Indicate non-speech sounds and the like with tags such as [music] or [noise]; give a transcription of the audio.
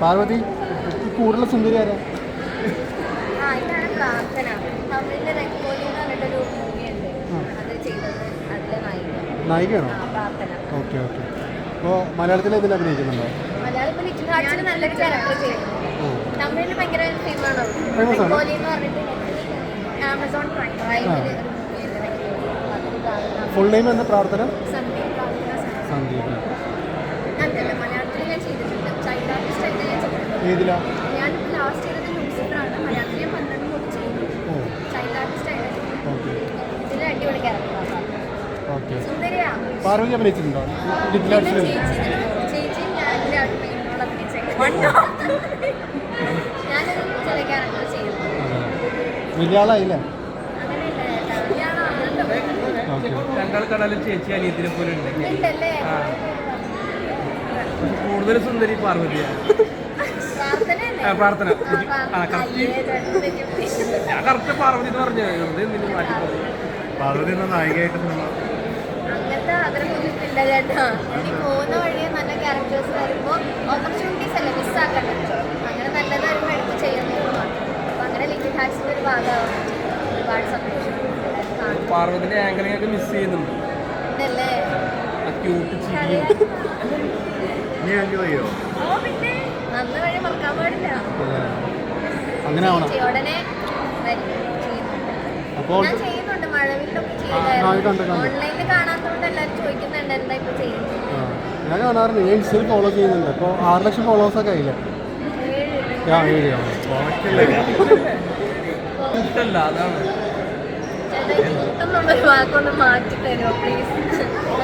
പാർവതി കൂടുതൽ സുന്ദരി ആരാ? നായികയാണോ? Okay okay. അപ്പോൾ മലയാളത്തിൽ ഇതിൽ അഭിനയിക്കുന്നുണ്ടോ? ഫുൾ നെയിം എന്ന പ്രാർത്ഥന? നല്ലൊരു വലിയ ആളായില്ലേ രണ്ടാൾ കണ്ടാലും ചേച്ചി അനിയത്തിനെ പോലെ ഉണ്ട് കൂടുതൽ സുന്ദരി പാർവതിയാണ് [laughs] പ്രാർത്ഥന. ആ, തെറ്റി. [laughs] ഞാൻ കറക്റ്റ് പാർവതി എന്ന് പറഞ്ഞു? വെറുതെ എന്തിനും മാറ്റി പറഞ്ഞു? പാർവതി എന്ന നായികയായിട്ട് അങ്ങനത്തെ ആഗ്രഹമൊന്നും ഇല്ല ചേട്ടാ. ഇനി പോകുന്ന വഴി നല്ല ക്യാരക്ടേഴ്സ് വരുമ്പോൾ ഓപ്പർച്യൂണിറ്റീസ് അല്ലേ മിസ്സാക്കട്ടെ അങ്ങനെ നല്ലത് വരുമ്പോൾ എടുത്ത് ചെയ്യുന്നത് മാത്രം. അപ്പം അങ്ങനെ ലിറ്റിൽ ഹാർട്സിന്റെ ഒരു ഭാഗമാവും. ഒരുപാട് സന്തോഷം. പാർവതിന്റെ ആങ്കറിംഗ് ഒക്കെ മിസ് ചെയ്യുന്നുണ്ട്. ഇതല്ലേ ക്യൂട്ട് ചെയ്യോ? അങ്ങനെ ആവണം അപ്പോൾ ഞാൻ കാണാറുണ്ട്. ഞാൻ ഇൻസ്റ്റയിൽ ഫോളോ ചെയ്യുന്നുണ്ട്. അപ്പോൾ ആറ് ലക്ഷം ഫോളോവേഴ്സൊക്കെ ആയില്ലേ? ഏഴ് ആ ഏഴ് അതാണ്. മാറ്റി തരുമോ പ്ലീസ്